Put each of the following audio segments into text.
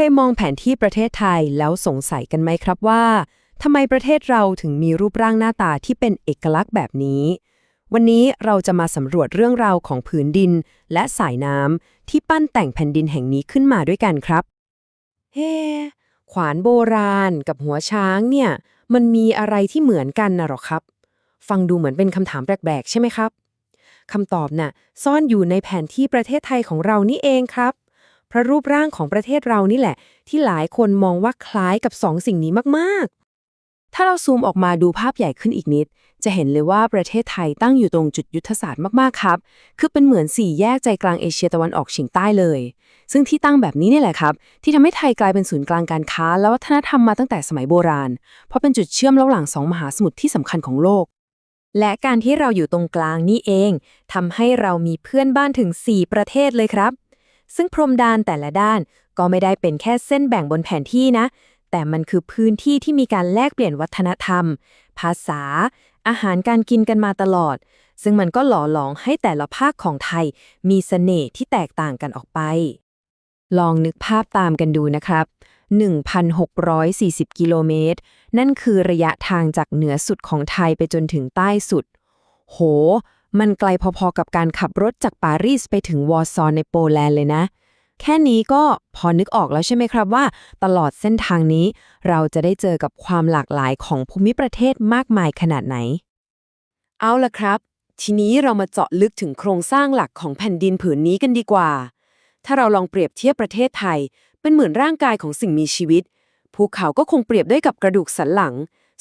เคยมองแผนที่ประเทศไทยแล้วสงสัยกันไหมครับว่าทำไมประเทศเราถึงมีรูปร่างหน้าตาที่เป็นเอกลักษณ์แบบนี้ วันนี้เราจะมาสำรวจเรื่องราวของผืนดินและสายน้ำที่ปั้นแต่งแผ่นดินแห่งนี้ขึ้นมาด้วยกันครับ เฮ้ขวานโบราณกับหัวช้างเนี่ย มันมีอะไรที่เหมือนกันนะหรอครับ ฟังดูเหมือนเป็นคำถามแปลกๆ ใช่ไหมครับคำตอบน่ะซ่อนอยู่ในแผนที่ประเทศไทยของเรานี่เองครับ พราะรูปร่างของประเทศเรานี่แหละ ที่หลายคนมองว่าคล้ายกับสองสิ่งนี้มากๆ ถ้าเราซูมออกมาดูภาพใหญ่ขึ้นอีกนิด จะเห็นเลยว่าประเทศไทยตั้งอยู่ตรงจุดยุทธศาสตร์มากๆครับ คือเป็นเหมือนสี่แยกใจกลางเอเชียตะวันออกเฉียงใต้เลย ซึ่งที่ตั้งแบบนี้นี่แหละครับ ที่ทำให้ไทยกลายเป็นศูนย์กลางการค้า และวัฒนธรรมมาตั้งแต่สมัยโบราณ เพราะเป็นจุดเชื่อมระหว่างสองมหาสมุทรที่สำคัญของโลกและการที่เราอยู่ตรงกลางนี่เองทำให้เรามีเพื่อนบ้านถึง 4 ประเทศเลยครับ ซึ่งพรมแดนแต่ละด้านก็ไม่ได้เป็นแค่เส้นแบ่งบนแผนที่นะ แต่มันคือพื้นที่ที่มีการแลกเปลี่ยนวัฒนธรรม ภาษา อาหารการกินกันมาตลอด ซึ่งมันก็หล่อหลอมให้แต่ละภาคของไทย มีเสน่ห์ที่แตกต่างกันออกไป ลองนึกภาพตามกันดูนะครับ 1,640 กิโลเมตร นั่นคือระยะทางจากเหนือสุดของไทยไปจนถึงใต้สุด โห มันไกลพอๆกับการขับรถจากปารีสไปถึงวอร์ซอในโปแลนด์เลยนะ แค่นี้ก็พอนึกออกแล้วใช่ไหมครับว่า ตลอดเส้นทางนี้ เราจะได้เจอกับความหลากหลายของภูมิประเทศมากมายขนาดไหน เอาละครับ ทีนี้เรามาเจาะลึกถึงโครงสร้างหลักของแผ่นดินผืนนี้กันดีกว่า ถ้าเราลองเปรียบเทียบประเทศไทย เป็นเหมือนร่างกายของสิ่งมีชีวิต ภูเขาก็คงเปรียบด้วยกับกระดูกสันหลัง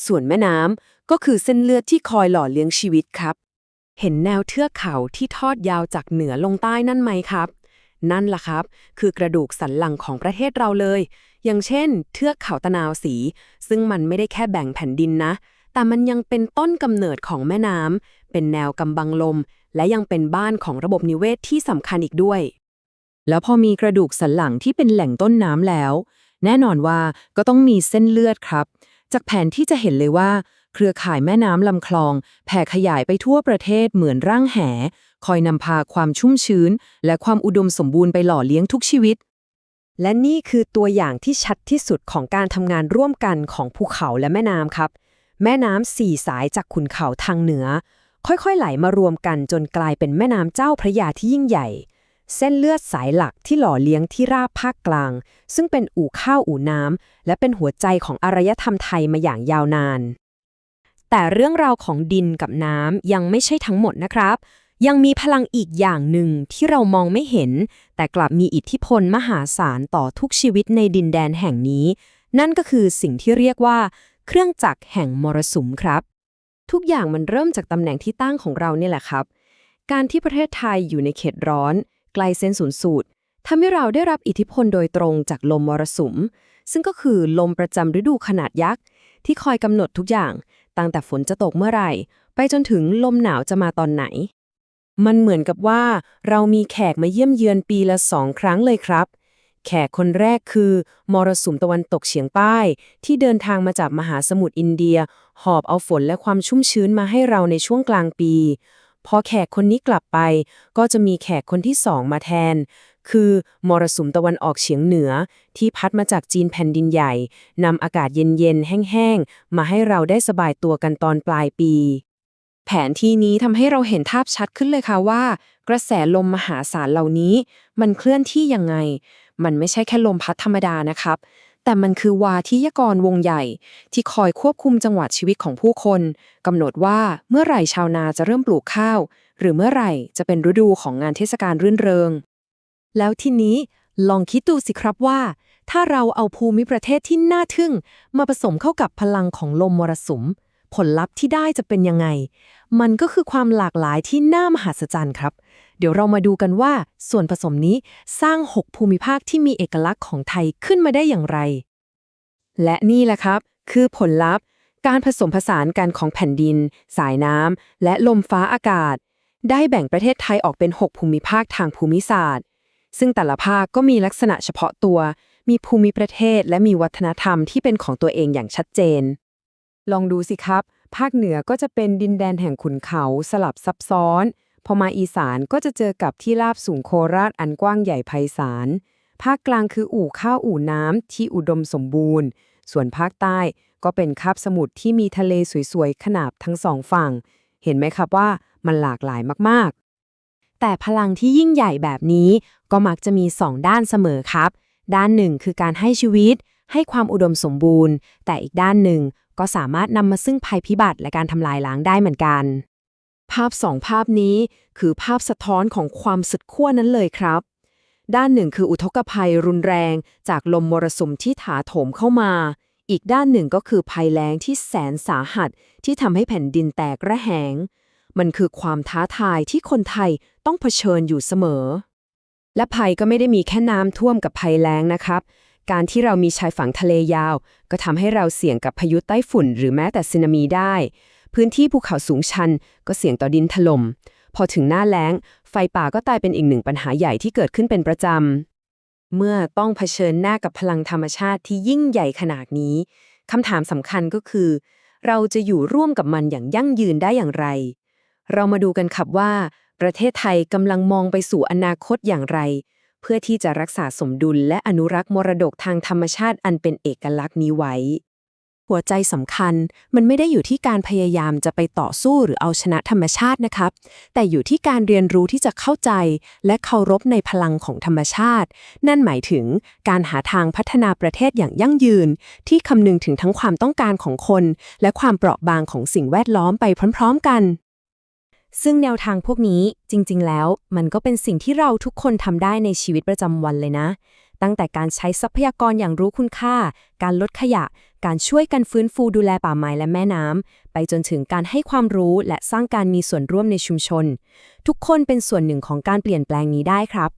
ส่วนแม่น้ำก็คือเส้นเลือดที่คอยหล่อเลี้ยงชีวิตครับ เห็นแนวเทือกเขาที่ทอดยาวจากเหนือลงใต้นั่นไหมครับ นั่นล่ะครับ คือกระดูกสันหลังของประเทศเราเลย อย่างเช่น เทือกเขาตะนาวสี ซึ่งมันไม่ได้แค่แบ่งแผ่นดินนะ แต่มันยังเป็นต้นกำเนิดของแม่น้ำเป็นแนวกำบังลม และยังเป็นบ้านของระบบนิเวศที่สำคัญอีกด้วย แล้วพอมีกระดูกสันหลังที่เป็นแหล่งต้นน้ำแล้ว แน่นอนว่าก็ต้องมีเส้นเลือดครับ จากแผนที่จะเห็นเลยว่า เครือข่ายแม่น้ำลำคลอง แผ่ขยายไปทั่วประเทศเหมือนร่างแห คอยนำพาความชุ่มชื้น และความอุดมสมบูรณ์ไปหล่อเลี้ยงทุกชีวิต และนี่คือตัวอย่างที่ชัดที่สุดของการทำงานร่วมกันของภูเขาและแม่น้ำครับ แม่น้ำสี่สายจากขุนเขาทางเหนือ ค่อยๆ ไหลมารวมกันจนกลายเป็นแม่น้ำเจ้าพระยาที่ยิ่งใหญ่เส้นเลือดสายหลักที่หล่อเลี้ยงที่ราบภาคกลาง ซึ่งเป็นอู่ข้าวอู่น้ำ และเป็นหัวใจของอารยธรรมไทยมาอย่างยาวนาน แต่เรื่องราวของดินกับน้ำยังไม่ใช่ทั้งหมดนะครับ ยังมีพลังอีกอย่างหนึ่งที่เรามองไม่เห็น แต่กลับมีอิทธิพลมหาศาลต่อทุกชีวิตในดินแดนแห่งนี้ นั่นก็คือสิ่งที่เรียกว่า เครื่องจักรแห่งมรสุมครับ ทุกอย่างมันเริ่มจากตำแหน่งที่ตั้งของเราเนี่ยแหละครับ การที่ประเทศไทยอยู่ในเขตร้อน ไกลเส้นศูนย์สูตรทำให้เราได้รับอิทธิพลโดยตรงจากลมมรสุม ซึ่งก็คือลมประจำฤดูขนาดยักษ์ที่คอยกำหนดทุกอย่าง ตั้งแต่ฝนจะตกเมื่อไหร่ ไปจนถึงลมหนาวจะมาตอนไหน มันเหมือนกับว่า เรามีแขกมาเยี่ยมเยือนปีละสองครั้งเลยครับ แขกคนแรกคือ มรสุมตะวันตกเฉียงใต้ ที่เดินทางมาจากมหาสมุทรอินเดีย หอบเอาฝนและความชุ่มชื้นมาให้เราในช่วงกลางปีพอแขกคนนี้กลับไป ก็จะมีแขกคนที่สองมาแทน คือมรสุมตะวันออกเฉียงเหนือ ที่พัดมาจากจีนแผ่นดินใหญ่นำอากาศเย็นๆ แห้งๆ มาให้เราได้สบายตัวกันตอนปลายปี แผนที่นี้ทำให้เราเห็นภาพชัดขึ้นเลยค่ะว่า กระแสลมมหาศาลเหล่านี้ มันเคลื่อนที่ยังไง มันไม่ใช่แค่ลมพัดธรรมดานะครับ แต่มันคือวาทิยกรวงใหญ่ ที่คอยควบคุมจังหวะชีวิตของผู้คนกำหนดว่าเมื่อไหร่ชาวนาจะเริ่มปลูกข้าว หรือเมื่อไหร่จะเป็นฤดูของงานเทศกาลรื่นเริง แล้วทีนี้ลองคิดดูสิครับว่า ถ้าเราเอาภูมิประเทศที่น่าทึ่ง มาผสมเข้ากับพลังของลมมรสุม ผลลัพธ์ที่ได้จะเป็นยังไง มันก็คือความหลากหลายที่น่ามหัศจรรย์ครับ เดี๋ยวเรามาดูกันว่า ส่วนผสมนี้สร้าง 6 ภูมิภาคที่มีเอกลักษณ์ของไทยขึ้นมาได้อย่างไร และนี่แหละครับ คือผลลัพธ์ การผสมผสานกันของแผ่นดิน สายน้ำและลมฟ้าอากาศ ได้แบ่งประเทศไทยออกเป็น 6 ภูมิภาคทางภูมิศาสตร์ ซึ่งแต่ละภาคก็มีลักษณะเฉพาะตัว มีภูมิประเทศและมีวัฒนธรรมที่เป็นของตัวเองอย่างชัดเจน ลองดูสิครับ ภาคเหนือก็จะเป็นดินแดนแห่งขุนเขาสลับซับซ้อน พอมาอีสานก็จะเจอกับที่ราบสูงโคราชอันกว้างใหญ่ไพศาล ภาคกลางคืออู่ข้าวอู่น้ำที่อุดมสมบูรณ์ ส่วนภาคใต้ก็เป็นคาบสมุทรที่มีทะเลสวยๆ ขนาบทั้งสองฝั่ง เห็นไหมครับว่ามันหลากหลายมาก แต่พลังที่ยิ่งใหญ่แบบนี้ก็มักจะมีสองด้านเสมอครับ ด้านหนึ่งคือการให้ชีวิต ให้ความอุดมสมบูรณ์ แต่อีกด้านหนึ่งก็สามารถนำมาซึ่งภัยพิบัติและการทำลายล้างได้เหมือนกัน ภาพสองภาพนี้คือภาพสะท้อนของความสุดขั้วนั้นเลยครับ ด้านหนึ่งคืออุทกภัยรุนแรง จากลมมรสุมที่ถาโถมเข้ามา อีกด้านหนึ่งก็คือภัยแล้งที่แสนสาหัสที่ทำให้แผ่นดินแตกระแหง มันคือความท้าทายที่คนไทยต้องเผชิญอยู่เสมอ และภัยก็ไม่ได้มีแค่น้ำท่วมกับภัยแล้งนะครับ การที่เรามีชายฝั่งทะเลยาว ก็ทำให้เราเสี่ยงกับพายุใต้ฝุ่น หรือแม้แต่สึนามิได้ พื้นที่ภูเขาสูงชัน ก็เสี่ยงต่อดินถล่มพอถึงหน้าแล้ง ไฟป่าก็ตายเป็นอีกหนึ่งปัญหาใหญ่ที่เกิดขึ้นเป็นประจำ เมื่อต้องเผชิญหน้ากับพลังธรรมชาติที่ยิ่งใหญ่ขนาดนี้คำถามสำคัญก็คือ เราจะอยู่ร่วมกับมันอย่างยั่งยืนได้อย่างไร เรามาดูกันครับว่า ประเทศไทยกำลังมองไปสู่อนาคตอย่างไร เพื่อที่จะรักษาสมดุลและอนุรักษ์มรดกทางธรรมชาติอันเป็นเอกลักษณ์นี้ไว้ หัวใจสำคัญมันไม่ได้อยู่ที่การพยายามจะไปต่อสู้หรือเอาชนะธรรมชาตินะครับ แต่อยู่ที่การเรียนรู้ที่จะเข้าใจ และเคารพในพลังของธรรมชาติ นั่นหมายถึงการหาทางพัฒนาประเทศอย่างยั่งยืน ที่คำนึงถึงทั้งความต้องการของคน และความเปราะบางของสิ่งแวดล้อมไปพร้อม ๆ กัน ซึ่งแนวทางพวกนี้จริง ๆ แล้ว มันก็เป็นสิ่งที่เราทุกคนทำได้ในชีวิตประจำวันเลยนะ ตั้งแต่การใช้ทรัพยากรอย่างรู้คุณค่า การลดขยะ การช่วยกันฟื้นฟูดูแลป่าไม้และแม่น้ำไปจนถึงการให้ความรู้และสร้างการมีส่วนร่วมในชุมชน ทุกคนเป็นส่วนหนึ่งของการเปลี่ยนแปลงนี้ได้ครับ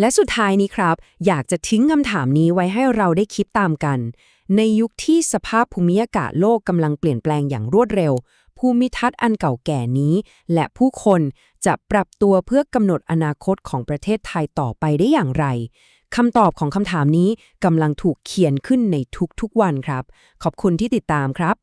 และสุดท้ายนี้ครับ อยากจะทิ้งคำถามนี้ไว้ให้เราได้คิดตามกัน ในยุคที่สภาพภูมิอากาศโลกกำลังเปลี่ยนแปลงอย่างรวดเร็ว ภูมิทัศน์อันเก่าแก่นี้ และผู้คนจะปรับตัวเพื่อกำหนดอนาคตของประเทศไทยต่อไปได้อย่างไรคำตอบของคำถามนี้กำลังถูกเขียนขึ้นในทุกๆวันครับ ขอบคุณที่ติดตามครับ